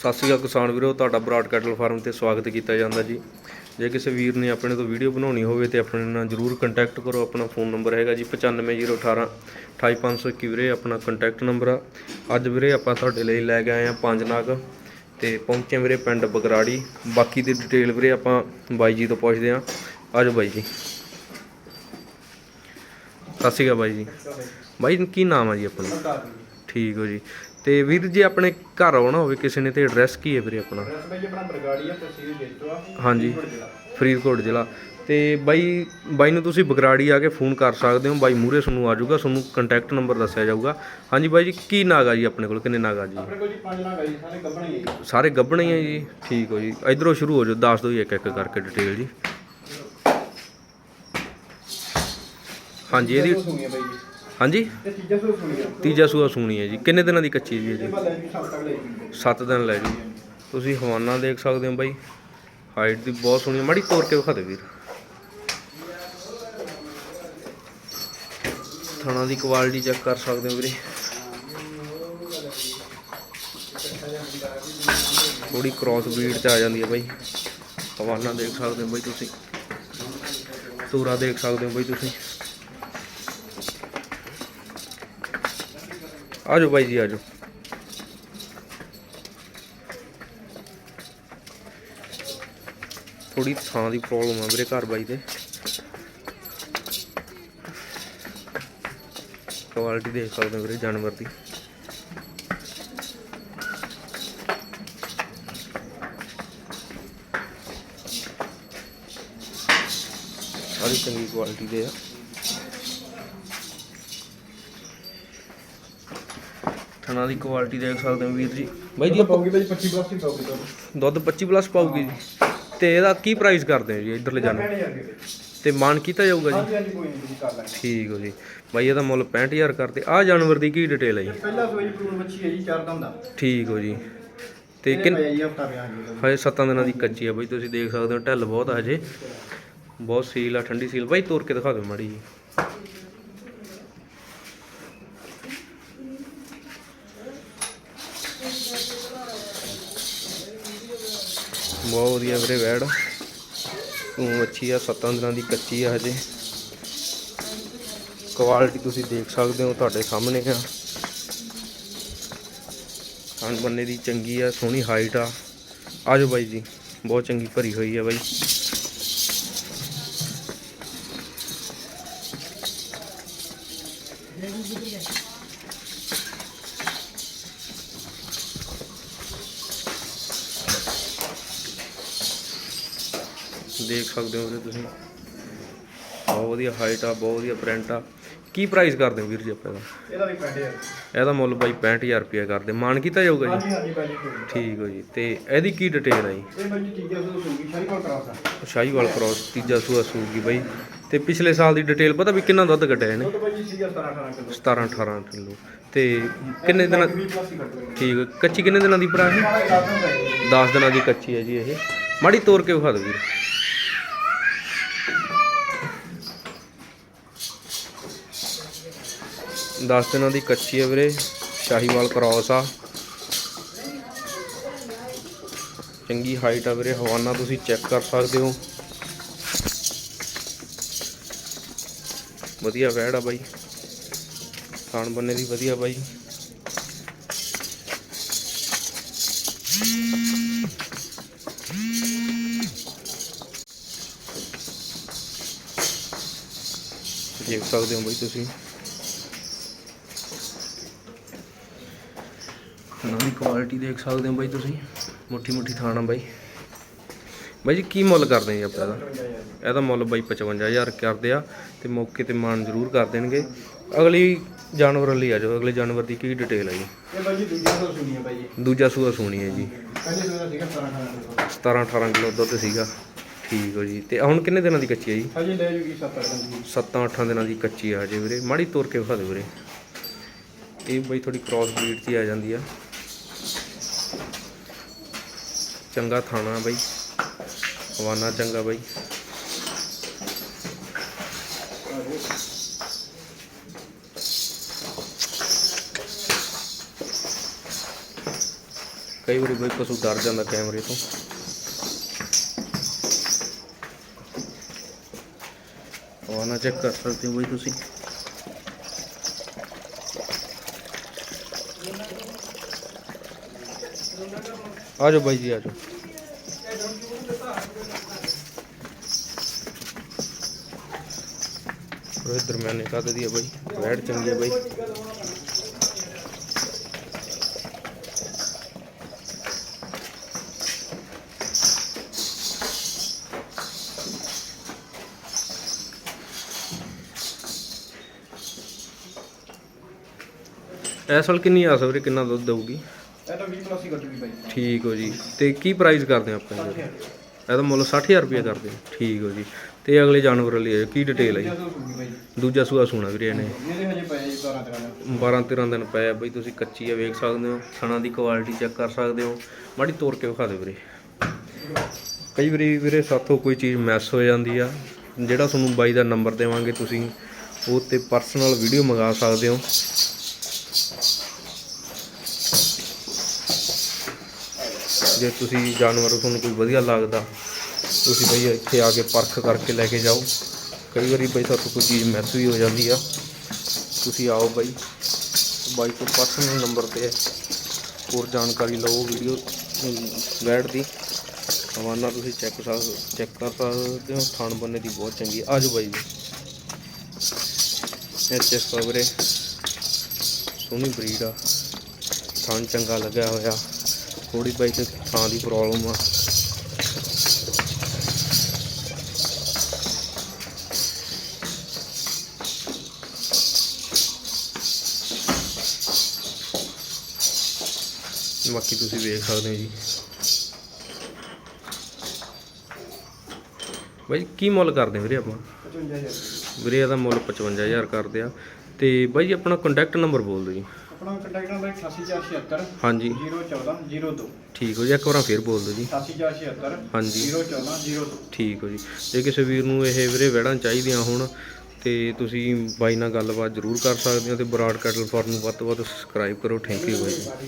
ਸਤਿ ਸ਼੍ਰੀ ਅਕਾਲ ਕਿਸਾਨ ਵੀਰੋ ਤੁਹਾਡਾ ਬਰਾਡ ਕੈਟਲ ਫਾਰਮ ਤੇ ਸਵਾਗਤ ਕੀਤਾ ਜਾਂਦਾ ਜੀ। ਜੇ ਕਿਸੇ ਵੀਰ ਨੇ ਆਪਣੇ ਤੋਂ ਵੀਡੀਓ ਬਣਾਉਣੀ ਹੋਵੇ ਤੇ ਆਪਣੇ ਨਾਲ ਜਰੂਰ ਕੰਟੈਕਟ ਕਰੋ ਆਪਣਾ ਫੋਨ ਨੰਬਰ ਹੈਗਾ ਜੀ 95018 28521 ਵੀਰੇ ਆਪਣਾ ਕੰਟੈਕਟ ਨੰਬਰ ਆ। ਅੱਜ ਵੀਰੇ ਆਪਾਂ ਤੁਹਾਡੇ ਲਈ ਲੈ ਕੇ ਆਏ ਆ ਪੰਜ ਨਾਗ ਤੇ ਪਹੁੰਚੇ ਵੀਰੇ ਪਿੰਡ ਬਗਰਾੜੀ। ਬਾਕੀ ਦੀ ਡਿਟੇਲ ਵੀਰੇ ਆਪਾਂ ਬਾਈ ਜੀ ਤੋਂ ਪੁੱਛਦੇ ਆ। ਆਜੋ ਬਾਈ ਜੀ। ਸਤਿ ਸ਼੍ਰੀ ਅਕਾਲ ਬਾਈ ਜੀ। ਬਾਈ ਕੀ ਨਾਮ ਆ ਜੀ ਆਪਣਾ? ਠੀਕ ਹੋ ਜੀ। ਤੇ ਵੀਰ ਜੀ ਆਪਣੇ ਘਰ ਆਉਣਾ ਹੋਵੇ ਕਿਸੇ ਨੇ ਤੇ ਐਡਰੈਸ ਕੀ ਹੈ ਵੀਰੇ ਆਪਣਾ? ਰਸ ਬਾਈ ਆਪਣਾ ਬਰਗਾੜੀ ਆ ਤਹਿਸੀਲ ਜੇਤੋ ਆ ਹਾਂਜੀ। ਫਰੀਦਕੋਟ ਜ਼ਿਲ੍ਹਾ। ਤੇ ਬਾਈ ਬਾਈ ਨੂੰ ਤੁਸੀਂ ਬਗਰਾੜੀ ਆ ਕੇ ਫੋਨ ਕਰ ਸਕਦੇ ਹੋ। ਬਾਈ ਮੂਰੇ ਤੁਹਾਨੂੰ ਆ ਜਾਊਗਾ ਤੁਹਾਨੂੰ ਕੰਟੈਕਟ ਨੰਬਰ ਦੱਸਿਆ ਜਾਊਗਾ। ਹਾਂਜੀ ਬਾਈ ਜੀ ਕੀ ਨਾਗਾ ਜੀ ਆਪਣੇ ਕੋਲ? ਕਿੰਨੇ ਨਾਗਾ ਜੀ? ਆਪਣੇ ਕੋਲ ਜੀ ਪੰਜ ਨਾਗ ਆ ਜੀ ਸਾਰੇ ਗੱਭਣੇ ਹੀ ਆ ਜੀ। ਸਾਰੇ ਗੱਭਣੇ ਹੀ ਆ ਜੀ? ਠੀਕ ਹੋ ਜੀ। ਇਧਰੋਂ ਸ਼ੁਰੂ ਹੋ ਜਾਓ ਦੱਸ ਦਿਓ ਜੀ ਇੱਕ ਇੱਕ ਕਰਕੇ ਡਿਟੇਲ ਜੀ। ਹਾਂਜੀ ਇਹਦੀ ਹਾਂਜੀ? ਤੀਜਾ ਸੋ ਸੁਣੀਆਂ ਤੀਜਾ ਸੂਆ ਸੂਣੀ ਹੈ ਜੀ। ਕਿੰਨੇ ਦਿਨਾਂ ਦੀ ਕੱਚੀ ਹੈ ਜੀ? ਇਹ ਇਹਦੀ ਜੀ ਸੱਤ ਤੱਕ ਲੈ ਜੀ। 7 ਦਿਨ ਲੈ ਜੀ। ਤੁਸੀਂ ਹਵਾਨਾ ਦੇਖ ਸਕਦੇ ਹੋ ਬਾਈ। ਹਾਈਟ ਦੀ ਬਹੁਤ ਸੋਹਣੀ। ਮਾੜੀ ਤੋੜ ਕੇ ਵਿਖਾ ਦੇ ਵੀਰ। ਥਣਾ ਦੀ ਕੁਆਲਿਟੀ ਚੈੱਕ ਕਰ ਸਕਦੇ ਹੋ ਵੀਰੇ। ਥੋੜੀ ਕ੍ਰਾਸ ਬਰੀਡ ਚ ਆ ਜਾਂਦੀ ਹੈ ਬਾਈ। ਹਵਾਨਾ ਦੇਖ ਸਕਦੇ ਹੋ ਬਾਈ ਤੁਸੀਂ। ਤੂਰਾ ਦੇਖ ਸਕਦੇ ਹੋ ਬਾਈ ਤੁਸੀਂ। ਆਜੋ ਬਾਈ ਜੀ, ਆਜੋ। ਥੋੜੀ ਥਾਂ ਦੀ ਪ੍ਰੋਬਲਮ ਆ ਵੀਰੇ ਘਰ ਬਾਈ ਦੇ ਕੁਆਲਿਟੀ ਦੇਖ ਸਕਦੇ ਹੋ ਵੀਰੇ, ਜਾਨਵਰ ਦੀ। ਸਾਰੀ ਚੰਗੀ ਕੁਆਲਿਟੀ ਦੇ ਆ। ਥਣਾ ਦੀ ਕੁਆਲਿਟੀ ਦੇਖ ਸਕਦੇ ਹੋ ਵੀਰ ਜੀ। ਬਾਈ ਜੀ ਆਪਾਂ ਪਾਉਗੀ ਬਾਈ 25 ਪਲੱਸ ਹੀ ਪਾਉਗੀ ਤੁਹਾਨੂੰ ਦੁੱਧ 25 ਪਲੱਸ ਪਾਊਗੀ ਜੀ। ਤੇ ਇਹਦਾ ਕੀ ਪ੍ਰਾਈਸ ਕਰਦੇ ਹੋ ਜੀ ਕਹਿਣੇ ਜਾਂਗੇ ਬਾਈ। ਤੇ ਮਾਨ ਕੀਤਾ ਜਾਊਗਾ ਜੀ? ਹਾਂਜੀ ਹਾਂਜੀ ਕੋਈ ਨਹੀਂ ਜੀ ਕਰ ਲਾਂਗੇ। ਠੀਕ ਹੋ ਜੀ। ਬਾਈ ਇਹਦਾ ਮੁੱਲ 65000 ਕਰਦੇ। ਆ ਜਾਨਵਰ ਦੀ ਕੀ ਡਿਟੇਲ ਹੈ ਜੀ? ਪਹਿਲਾ ਸੋਈ ਪ੍ਰੂਨ ਮੱਛੀ ਹੈ ਜੀ ਚਾਰ ਦਮ ਦਾ ਠੀਕ ਹੋ ਜੀ। ਤੇ ਕਿੰਨ ਹਜੇ 7 ਦਿਨਾਂ ਦੀ ਕੱਚੀ ਆ ਬਾਈ ਤੁਸੀਂ ਦੇਖ ਸਕਦੇ ਹੋ ਢਿੱਲ ਬਹੁਤ ਆ ਹਜੇ। ਬਹੁਤ ਸੀਲ ਆ ਠੰਡੀ ਸੀਲ। ਬਾਈ ਤੋੜ ਕੇ ਦਿਖਾ ਦਿਓ ਮਾੜੀ ਜੀ। ਬਹੁਤ ਵਧੀਆ ਵੀਰੇ ਵੈੜ। ਤੂੰ ਅੱਛੀ ਆ 7 ਦਿਨਾਂ ਦੀ ਕੱਚੀ ਆ ਹਜੇ। ਕੁਆਲਿਟੀ ਤੁਸੀਂ ਦੇਖ ਸਕਦੇ ਹੋ ਤੁਹਾਡੇ ਸਾਹਮਣੇ ਆ। ਖਾਣ ਬੰਨੇ ਦੀ ਚੰਗੀ ਆ, ਸੋਹਣੀ ਹਾਈਟ ਆ। ਆਜੋ ਬਾਈ ਜੀ, ਬਹੁਤ ਚੰਗੀ ਭਰੀ ਹੋਈ ਆ ਬਾਈ। ਦੇਖ ਸਕਦੇ ਹੋ ਵੀਰੇ ਤੁਸੀਂ। ਬਹੁਤ ਵਧੀਆ ਹਾਈਟ ਆ ਬਹੁਤ ਵਧੀਆ ਪ੍ਰਿੰਟ ਆ। ਕੀ ਪ੍ਰਾਈਸ ਕਰਦੇ ਹੋ ਵੀਰ ਜੀ ਆਪਾਂ ਇਹਦਾ ਇਹਦਾ ਵੀ ਪੈਂਡੇ ਆ ਇਹਦਾ ਮੁੱਲ ਬਾਈ 65000 ਰੁਪਏ ਕਰਦੇ। ਮਾਨ ਕੀਤਾ ਜਾਊਗਾ ਜੀ? ਹਾਂਜੀ ਹਾਂਜੀ। ਠੀਕ ਹੋ ਜੀ। ਤੇ ਇਹਦੀ ਕੀ ਡਿਟੇਲ ਹੈ ਜੀ? ਇਹ ਬਾਈ ਜੀ ਤੀਜਾ ਸੋ ਸੁਣਗੀ ਸ਼ਾਹੀ ਕੋਲ ਕਰਾਸਾ ਸ਼ਾਹੀਵਾਲ ਕ੍ਰੋਸ ਤੀਜਾ ਸੂਆ ਸੂਗੀ ਬਾਈ। ਤੇ ਪਿਛਲੇ ਸਾਲ ਦੀ ਡਿਟੇਲ ਪਤਾ ਵੀ ਕਿੰਨਾ ਦੁੱਧ ਕੱਢਿਆ ਇਹਨੇ? ਉਹ ਤਾਂ ਬਾਈ ਜੀ ਸੀਗਾ 17 18 ਕਿਲੋ। 17 18 ਕਿਲੋ। ਤੇ ਕਿੰਨੇ ਦਿਨਾਂ 20 ਪਲੱਸ ਹੀ ਕੱਢ ਲਓ ਠੀਕ ਕੱਚੀ ਕਿੰਨੇ ਦਿਨਾਂ ਦੀ ਭਰਾ ਇਹ? ਮਾੜਾ ਜਿਹਾ ਦਮ ਦਾ ਜੀ। 10 ਦਿਨਾਂ ਦੀ ਕੱਚੀ ਹੈ ਜੀ ਇਹ। ਮਾੜੀ ਤੋੜ ਕੇ ਵਿਖਾ ਦਿਓ ਵੀਰ। ਦਸ ਦਿਨਾਂ ਦੀ ਕੱਚੀ ਹੈ ਵੀਰੇ, ਸ਼ਾਹੀਵਾਲ ਕ੍ਰਾਸ ਆ। ਚੰਗੀ ਹਾਈਟ ਆ ਵੀਰੇ, ਹਵਾਨਾ ਤੁਸੀਂ ਚੈੱਕ ਕਰ ਸਕਦੇ ਹੋ। ਵਧੀਆ ਵੈੜ ਆ ਬਾਈ। ਖਾਣ ਬੰਨੇ ਦੀ ਵਧੀਆ ਬਾਈ। ਦੇਖ ਸਕਦੇ ਹੋ ਬਾਈ ਤੁਸੀਂ। ਇਹਨਾਂ ਦੀ ਕੁਆਲਿਟੀ ਦੇਖ ਸਕਦੇ ਹੋ ਬਾਈ ਤੁਸੀਂ। ਮੁੱਠੀ ਮੁੱਠੀ ਥਾਣਾ ਬਾਈ। ਬਾਈ ਜੀ ਕੀ ਮੁੱਲ ਕਰਦੇ ਜੀ ਆਪਾਂ ਇਹਦਾ? ਇਹਦਾ ਮੁੱਲ ਬਾਈ 55000 ਕਰਦੇ ਆ ਤੇ ਮੌਕੇ ਤੇ ਮਾਨ ਜ਼ਰੂਰ ਕਰ ਦੇਣਗੇ। ਅਗਲੀ ਜਾਨਵਰ ਲਈ ਆ ਜਾਓ ਅਗਲੇ ਜਾਨਵਰ ਦੀ ਕੀ ਡਿਟੇਲ ਹੈ ਜੀ? ਇਹ ਬਾਈ ਜੀ ਦੂਜਾ ਸੋ ਸੁਣੀ ਹੈ ਬਾਈ ਜੀ। ਦੂਜਾ ਸੂਆ ਸੋਣੀ ਹੈ ਜੀ। ਪਹਿਲੇ ਸੋ ਦਾ ਸੀਗਾ 17 18 ਕਿਲੋ 17 18 ਕਿਲੋ ਦੁੱਧ ਸੀਗਾ। ਠੀਕ ਹੋ ਜੀ। ਤੇ ਹੁਣ ਕਿੰਨੇ ਦਿਨਾਂ ਦੀ ਕੱਚੀ ਹੈ ਜੀ? ਹਜੇ ਲੈ ਜੂਗੀ 7 8 ਦਿਨ ਦੀ। 7-8 ਦਿਨਾਂ ਦੀ ਕੱਚੀ ਆ ਹਜੇ ਵੀਰੇ। ਮਾੜੀ ਤੋੜ ਕੇ ਵਿਖਾ ਦਿਓ ਵੀਰੇ। ਇਹ ਬਈ ਥੋੜੀ ਕ੍ਰਾਸ ਬਰੀਡ ਹੀ ਆ ਜਾਂਦੀ ਆ। ਚੰਗਾ ਥਾਣਾ ਬਾਈ। ਹਵਾਨਾ ਚੰਗਾ ਬਾਈ। ਕਈ ਵਾਰੀ ਬਈ ਪਸ਼ੂ ਡਰ ਜਾਂਦਾ ਕੈਮਰੇ ਤੋਂ। ਹਵਾਨਾ ਚੈੱਕ ਕਰ ਸਕਦੇ ਹੋ ਬਾਈ ਤੁਸੀਂ। ਆ ਜਾਓ ਬਾਈ ਜੀ ਆ ਜਾਓ ਰੋਹਿਤ ਦਰਮਿਆਨੇ ਕੱਦ ਦੀ ਹੈ ਬਾਈ। ਵੈੜ ਚੰਗੀ ਬਾਈ। ਇਸ ਵਾਲ ਕਿੰਨੀ ਆ ਵੀਰੇ ਕਿੰਨਾ ਦੁੱਧ ਦੇਊਗੀ? ਇਹ ਤਾਂ 20 ਪਲੱਸ ਹੀ ਕੱਢੂਗੀ ਬਾਈ। ਠੀਕ ਹੋ ਜੀ। ਤੇ ਕੀ ਪ੍ਰਾਈਸ ਕਰਦੇ ਆ ਆਪਾਂ ਇਹਦਾ? ਇਹਦਾ ਮੁੱਲ 60000 ਰੁਪਏ ਕਰਦੇ। ਆ ਠੀਕ ਹੋ ਜੀ। ਤੇ ਅਗਲੇ ਜਾਨਵਰ ਲਈ ਇਹ ਕੀ ਡਿਟੇਲ ਹੈ ਜੀ? ਜਦੋਂ ਸੂਗੀ ਬਾਈ। ਦੂਜਾ ਸੂਆ ਸੂਣਾ ਵੀਰੇ ਇਹਨੇ। ਇਹਦੇ ਹਜੇ ਪਏ ਜੀ 12 13 ਦਿਨ। 12 13 ਦਿਨ ਪਏ ਆ ਬਈ ਤੁਸੀਂ ਕੱਚੀ ਆ ਵੇਖ ਸਕਦੇ ਹੋ। ਥਣਾ ਦੀ ਕੁਆਲਿਟੀ ਚੈੱਕ ਕਰ ਸਕਦੇ ਹੋ। ਮਾੜੀ ਤੋੜ ਕੇ ਵਿਖਾ ਦਿਓ ਵੀਰੇ। ਕਈ ਵਾਰੀ ਵੀਰੇ ਸਾਥੋਂ ਕੋਈ ਚੀਜ਼ ਮਿਸ ਹੋ ਜਾਂਦੀ ਆ। ਜਿਹੜਾ ਤੁਹਾਨੂੰ ਬਾਈ ਦਾ ਨੰਬਰ ਦੇਵਾਂਗੇ ਤੁਸੀਂ ਉਹ ਤੇ ਪਰਸਨਲ ਵੀਡੀਓ ਮੰਗਾ ਸਕਦੇ ਹੋ। ਜੇ ਤੁਸੀਂ ਜਾਨਵਰ ਤੁਹਾਨੂੰ ਕੋਈ ਵਧੀਆ ਲੱਗਦਾ, ਤੁਸੀਂ ਬਈ ਇੱਥੇ ਆ ਕੇ ਪਰਖ ਕਰਕੇ ਲੈ ਕੇ ਜਾਓ। ਕਈ ਵਾਰੀ ਬਈ ਤੁਹਾਨੂੰ ਕੋਈ ਚੀਜ਼ ਮਿਸ ਵੀ ਹੋ ਜਾਂਦੀ ਆ। ਤੁਸੀਂ ਆਓ ਬਾਈ ਬਾਈ ਕੋਲ ਪਰਸਨਲ ਨੰਬਰ ਤੇ ਹੈ ਹੋਰ ਜਾਣਕਾਰੀ ਲਓ ਵੀਡੀਓ ਵੈਟ ਦੀ। ਹਵਾਨਾ ਤੁਸੀਂ ਚੈੱਕ ਚੈੱਕ ਕਰ ਸਕਦੇ ਹੋ, ਥਾਣ ਬੰਨੇ ਦੀ ਬਹੁਤ ਚੰਗੀ ਆ। ਜਾਓ ਬਾਈ ਜੀ। ਐਚ ਐਸ ਵੀਰੇ ਸੋਹਣੀ ਬਰੀਡ ਆ। ਥਾਣ ਚੰਗਾ ਲੱਗਿਆ ਹੋਇਆ। ਥੋੜੀ ਬਾਈ ਤੇ ਥਾਂ ਦੀ ਪ੍ਰੋਬਲਮ ਆ। ਬਾਕੀ ਤੁਸੀਂ ਵੇਖ ਸਕਦੇ ਹੋ ਜੀ। ਬਾਈ ਕੀ ਮੁੱਲ ਕਰਦੇ ਵੀਰੇ ਆਪਾਂ? 55000 ਵੀਰੇ ਇਹਦਾ ਮੁੱਲ 55000 ਕਰਦੇ ਆ। ਤੇ ਬਾਈ ਆਪਣਾ ਕੰਟੈਕਟ ਨੰਬਰ ਬੋਲ ਦਿਓ ਜੀ। ਆਪਣਾ ਕੰਟੈਕਟ ਨੰਬਰ 88476 ਹਾਂਜੀ। 014 02 ਠੀਕ ਹੋ ਜੀ ਇੱਕ ਵਾਰ ਫੇਰ ਬੋਲ ਦਿਓ ਜੀ। 88476 ਹਾਂਜੀ। 014 02 ਠੀਕ ਹੋ ਜੀ। ਜੇ ਕਿਸੇ ਵੀਰ ਨੂੰ ਇਹ ਵੀਰੇ ਵਹਿੜਾਂ ਚਾਹੀਦੀਆਂ ਹੋਣ ਤੇ ਤੁਸੀਂ ਬਾਈ ਨਾਲ ਗੱਲਬਾਤ ਜ਼ਰੂਰ ਕਰ ਸਕਦੇ ਹੋ ਤੇ ਬਰਾਡ ਕੈਟਲ ਫਾਰਮ ਨੂੰ ਵੱਧ ਤੋਂ ਵੱਧ ਸਬਸਕ੍ਰਾਈਬ ਕਰੋ। Thank you by